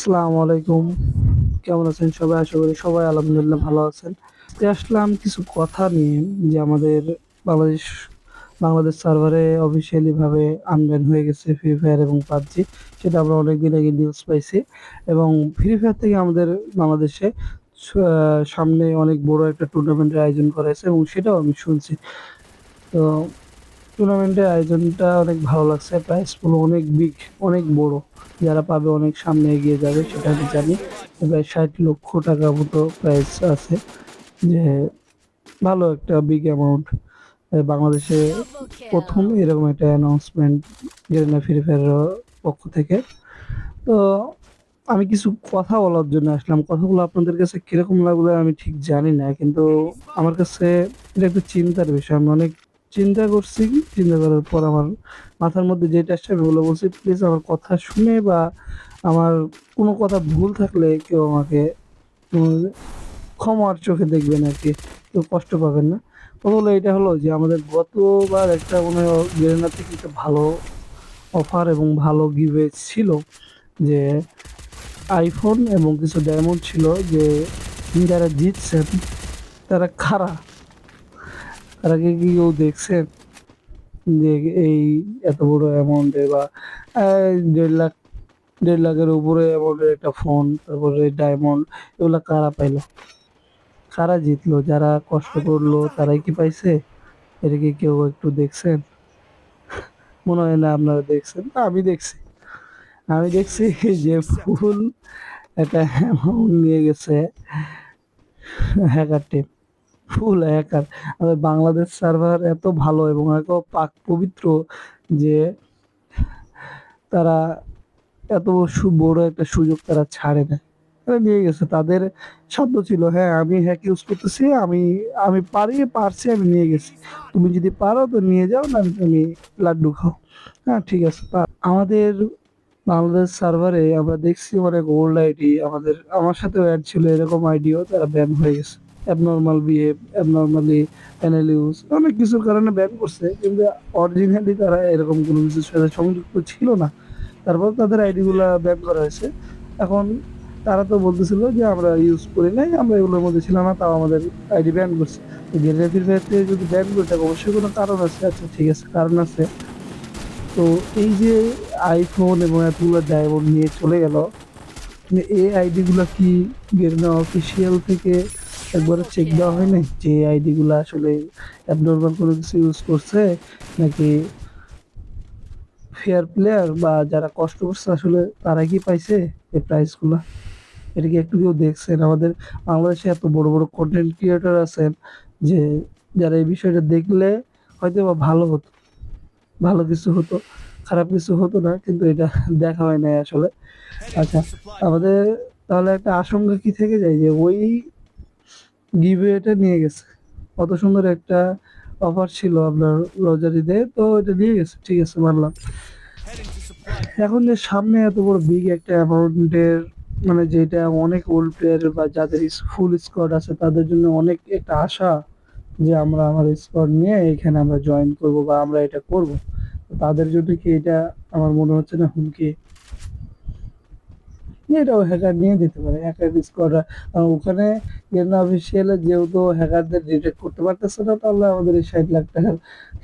আসসালামু আলাইকুম। কেমন আছেন সবাই? আশা করি সবাই আলহামদুলিল্লাহ ভালো আছেন। তো আসলাম কিছু কথা নিয়ে যে আমাদের বাংলাদেশ বাংলাদেশ সার্ভারে অফিসিয়ালি ভাবে আনব্যান হয়ে গেছে ফ্রি ফায়ার এবং পাবজি। সেটা আমরা অনেকদিন আগে নিউজ পাইছি। এবং ফ্রি ফায়ার থেকে আমাদের বাংলাদেশে সামনে অনেক বড় একটা টুর্নামেন্টের আয়োজন করা হয়েছে এবং সেটাও আমি শুনছি। তো টুর্নামেন্টের আয়োজনটা অনেক ভালো লাগছে। প্রাইস পুরো অনেক বিগ অনেক বড়। যারা পাবে অনেক সামনে এগিয়ে যাবে, সেটা আমি জানি। প্রায় ষাট লক্ষ টাকা মতো প্রাইস আছে যে ভালো একটা বিগ অ্যামাউন্ট বাংলাদেশে প্রথম এরকম একটা অ্যানাউন্সমেন্ট গেরিনা ফ্রি ফায়ারের পক্ষ থেকে। তো আমি কিছু কথা বলার জন্য আসলাম। কথাগুলো আপনাদের কাছে কীরকম লাগবে আমি ঠিক জানি না, কিন্তু আমার কাছে এটা একটা চিন্তার বিষয়। আমি অনেক চিন্তা করছি চিন্তা করার পর আমার মাথার মধ্যে যেটা আসছে, আমি ওগুলো বলছি প্লিজ আমার কথা শুনে বা আমার কোনো কথা ভুল থাকলে কেউ আমাকে ক্ষমার চোখে দেখবেন আর কি। কেউ কষ্ট পাবেন না। কথা এটা হলো যে আমাদের গতবার একটা মনে গেরেনা থেকে একটা ভালো অফার এবং ভালো গিভে ছিল যে আইফোন এবং কিছু ডায়মন্ড ছিল যে যারা জিতছেন, তারা খারা তারা কি কি কেউ দেখছেন যে এই এত বড় অ্যামাউন্টে বা দেড় লাখ, দেড় লাখের উপরে অ্যামাউন্টের একটা ফোন তারপরে ডায়মন্ড এগুলো কারা পাইলো? কারা জিতলো? যারা কষ্ট করল, তারাই কি পাইছে? এটা কি কেউ একটু দেখছেন? মনে হয় না আপনারা দেখছেন। আমি দেখছি। আমি দেখছি যে ফুল একটা অ্যামাউন্ট নিয়ে গেছে হ্যাকার টিম ফুল হ্যাকার আমাদের বাংলাদেশ সার্ভার এত ভালো এবং এত পাক পবিত্র যে তারা এত বড় একটা সুযোগ তারা ছাড়ে না নিয়ে গেছে। তাদের সাধ্য ছিল হ্যাঁ আমি হ্যাক ইউজ করতেছি, আমি আমি পারি, পারছি, আমি নিয়ে গেছি। তুমি যদি পারো তো নিয়ে যাও, না তুমি লাড্ডু খাও। হ্যাঁ ঠিক আছে আমাদের বাংলাদেশ সার্ভারে আমরা দেখছি অনেক ওল্ড আইডি আমাদের, আমার সাথেও অ্যাড ছিল এরকম আইডিও তারা ব্যান হয়ে গেছে। Abnormal behave abnormally panel use অনেক কিছুর কারণে ব্যান করছে, কিন্তু অরিজিনালি তারা এরকম কোনো কিছুর সাথে সংযুক্ত ছিল না। তারপর তাদের আইডিগুলো ব্যান করা হয়েছে। এখন তারা তো বলতেছিল যে আমরা ইউজ করি নাই, আমরা এগুলোর মধ্যে ছিলাম না, তাও আমাদের আইডি ব্যান করছে। তো গেরিলা যদি ব্যান করে থাকে অবশ্যই কোনো কারণ আছে। আচ্ছা ঠিক আছে, কারণ আছে। তো এই যে আইফোন এবং এতগুলো ডায়মন্ড নিয়ে চলে গেল এই আইডিগুলো কি গেরিনা অফিসিয়াল থেকে একবারে চেক দেওয়া হয় নাই যে আইডিগুলো আসলে অ্যাবনর্মাল কোনো কিছু ইউজ করছে নাকি ফেয়ার প্লেয়ার বা যারা কষ্ট করছে আসলে তারা কি পাইছে এই প্রাইসগুলো এটা কি একটু কেউ দেখছেন? আমাদের বাংলাদেশে এত বড় বড় কন্টেন্ট ক্রিয়েটর আছেন যে যারা এই বিষয়টা দেখলে হয়তো বা ভালো হতো, ভালো কিছু হতো, খারাপ কিছু হতো না, কিন্তু এটা দেখা হয় নাই আসলে। আচ্ছা আমাদের তাহলে একটা আশঙ্কা কি থেকে যায় যে ওই গিভওয়েটা নিয়ে গেছে। কত সুন্দর একটা অফার ছিল আপনার লজারিতে তো এটা নিয়ে গেছে। ঠিক আছে, মানলাম। এখন যে সামনে এত বড় বিগ একটা অ্যামাউন্টের মানে যেটা অনেক ওল্ড প্লেয়ার বা যাদের ফুল স্কোয়াড আছে, তাদের জন্য অনেক একটা আশা যে আমরা আমার স্কোয়াড নিয়ে এখানে আমরা জয়েন করব বা আমরা এটা করব। তাদের জন্য কি এটা আমার মনে হচ্ছে না হুমকি? এটাও হ্যাকার নিয়ে যেতে পারে হ্যাকার স্কোয়াড ওখানে গেন্না অফিসিয়ালে যেহেতু হ্যাকারদের ডিটেক্ট করতে পারতেছে না তাহলে আমাদের এই ষাট লাখ টাকার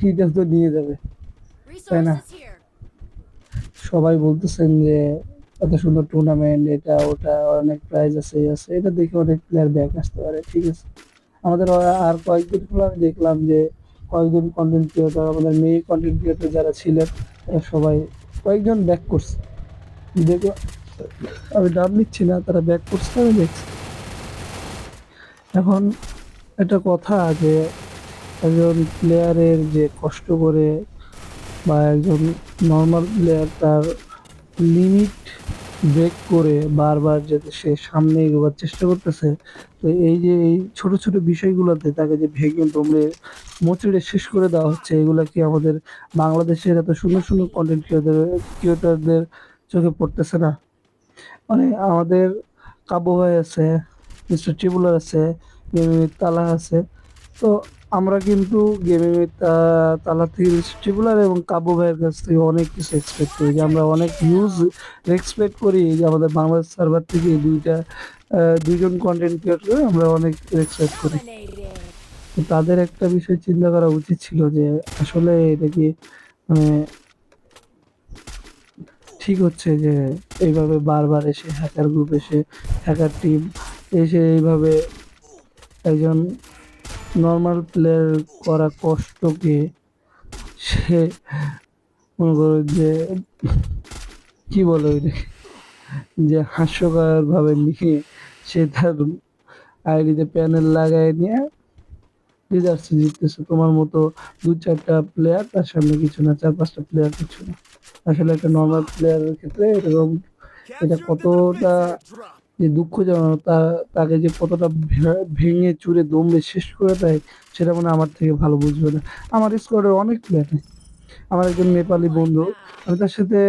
হিটা তো নিয়ে যাবে। Resources here. সবাই বলতেছেন যে এত সুন্দর টুর্নামেন্ট এটা ওটা অনেক প্রাইজ আছে আছে। এটা দেখে অনেক প্লেয়ার ব্যাক আসতে পারে ঠিক আছে। আমাদের আর- কয়েকদিন হলো আমি দেখলাম যে কয়েকজন কন্টেন্ট ক্রিয়েটর আমাদের মেয়ে কন্টেন্ট ক্রিয়েটর যারা ছিলেন সবাই কয়েকজন ব্যাক করছে। দেখো আমি নাম নিচ্ছি না, তারা ব্যাক করছে, আমি দেখছি। এখন একটা কথা যে একজন প্লেয়ারের যে কষ্ট করে বা একজন নর্মাল প্লেয়ার তার লিমিট ব্রেক করে বারবার যাতে সে সামনে এগোবার চেষ্টা করতেছে, তো এই যে এই ছোট ছোট বিষয়গুলোতে তাকে যে ভেঙে তোমরে মোচড়ে শেষ করে দেওয়া হচ্ছে, এগুলো কি আমাদের বাংলাদেশের এত সুন্দর সুন্দর কন্টেন্ট ক্রিয়েটার ক্রিয়েটারদের চোখে পড়তেছে না? মানে আমাদের কাব্য ভাই আছে, মিস্টার ট্রিবুলার আছে মিমি তালা আছে। তো আমরা কিন্তু গেমিং এর তালা থেকে স্টিপুলার এবং কাবু ভাইয়ের কাছ থেকে অনেক কিছু এক্সপেক্ট করি। যে আমরা অনেক নিউজ এক্সপেক্ট করি যে আমাদের বাংলাদেশ সার্ভার থেকে দুইটা দুইজন কন্টেন্ট ক্রিয়েটর আমরা অনেক এক্সপেক্ট করি। তাদের একটা বিষয় চিন্তা করা উচিত ছিল যে আসলে এটা কি মানে ঠিক হচ্ছে যে এইভাবে বারবার এসে হ্যাকার গ্রুপ এসে হ্যাকার টিম এসে এইভাবে একজন নর্মাল প্লেয়ার করা কষ্টকে সে মনে করো যে, কি বলে ওইটাকে? যে হাস্যকর ভাবে নিয়ে সে তার আইডিতে প্যানেল লাগায় নিয়ে রিজার্ভে জিততেছে। তোমার মতো দু চারটা প্লেয়ার তার সামনে কিছু না, চার পাঁচটা প্লেয়ার কিছু না। আসলে একটা নর্মাল প্লেয়ারের ক্ষেত্রে এরকম এটা কতটা যে দুঃখজনক, তা, তাকে যে কতটা ভেঙে চুরে দমড়ে শেষ করে দেয়, সেটা মনে আমার থেকে ভালো বুঝবে না। আমার স্কোয়াডের অনেক প্লেয়ার নেই আমার একজন নেপালি বন্ধু, আমি তার সাথে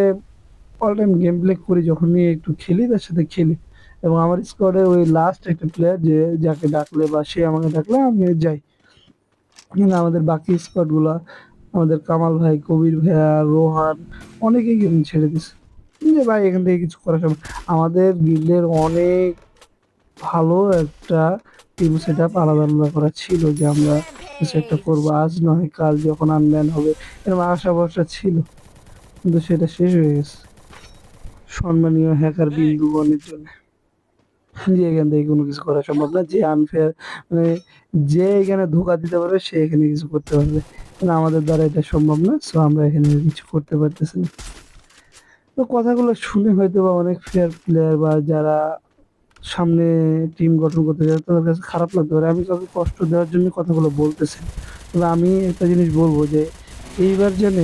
অল টাইম গেম প্লে করি, যখনই একটু খেলি, তার সাথে খেলি। এবং আমার স্কোয়াডে ওই লাস্ট একটা প্লেয়ার যে, যাকে ডাকলে বা সে আমাকে ডাকলে আমি যাই। কিন্তু আমাদের বাকি স্কোয়াডগুলো আমাদের কামাল ভাই কবির ভাইয়া রোহান অনেকেই গেম ছেড়ে দিছে। যে ভাই এখান থেকে কিছু করা সম্ভব আমাদের গিল্ডের অনেক ভালো একটা টিম সেট আপ আলাদা আলাদা করা ছিল যে আমরা কিছু একটা করব। আজ নয় কাল যখন আনব্যান হবে এরকম আশা ভরসা ছিল। কিন্তু সেটা শেষ হয়ে গেছে। সম্মানীয় হ্যাকার বিন্দুগণের জন্য। যে এখান থেকে কোনো কিছু করা সম্ভব না, যে আনফেয়ার মানে যে এখানে ধোকা দিতে পারবে, সে এখানে কিছু করতে পারবে। কিন্তু আমাদের দ্বারা এটা সম্ভব না সো আমরা এখানে কিছু করতে পারতেছি না। তো কথাগুলো শুনে হয়তো বা অনেক ফেয়ার প্লেয়ার বা যারা সামনে টিম গঠন করতে যায় তাদের কাছে খারাপ লাগতে পারে। আমি কাউকে কষ্ট দেওয়ার জন্য কথাগুলো বলতেছি। তবে আমি একটা জিনিস বলব যে, এইবার যেন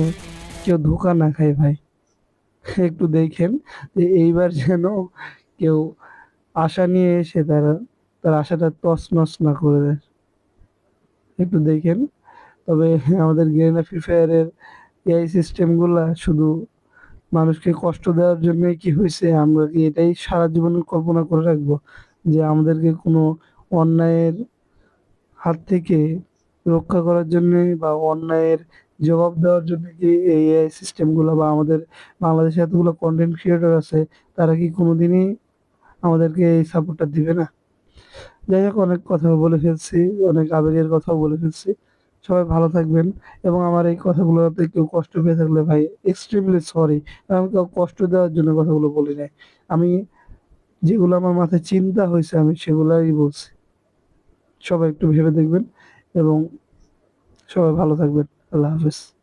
কেউ ধোকা না খায় ভাই, একটু দেখেন যে এইবার যেন কেউ আশা নিয়ে এসে তারা, তার আশাটা তছনছ না করে দেয়। একটু দেখেন। তবে আমাদের গেরিনা ফ্রি ফায়ারের এআই সিস্টেমগুলা শুধু মানুষকে কষ্ট দেওয়ার জন্যই কি হয়েছে, আমরা কি এটাই সারা জীবন কল্পনা করে রাখব যে আমাদেরকে কোনো অন্যায়ের হাত থেকে রক্ষা করার জন্য বা অন্যায়ের জবাব দেওয়ার জন্য কি এই এআই সিস্টেমগুলো বা আমাদের বাংলাদেশে এতগুলো কন্টেন্ট ক্রিয়েটর আছে, তারা কি কোনোদিনই আমাদেরকে এই সাপোর্টটা দিবে না। যাই হোক, অনেক কথা বলে ফেলছি, অনেক আবেগের কথাও বলে ফেলছি। সবাই ভালো থাকবেন এবং আমার এই কথাগুলোতে কেউ কষ্ট পেয়ে থাকলে ভাই এক্সট্রিমলি সরি আমি কেউ কষ্ট দেওয়ার জন্য কথাগুলো বলি নাই। আমি যেগুলো আমার মাথায় চিন্তা হয়েছে, আমি সেগুলাই বলছি। সবাই একটু ভেবে দেখবেন এবং সবাই ভালো থাকবেন। আল্লাহ হাফেজ।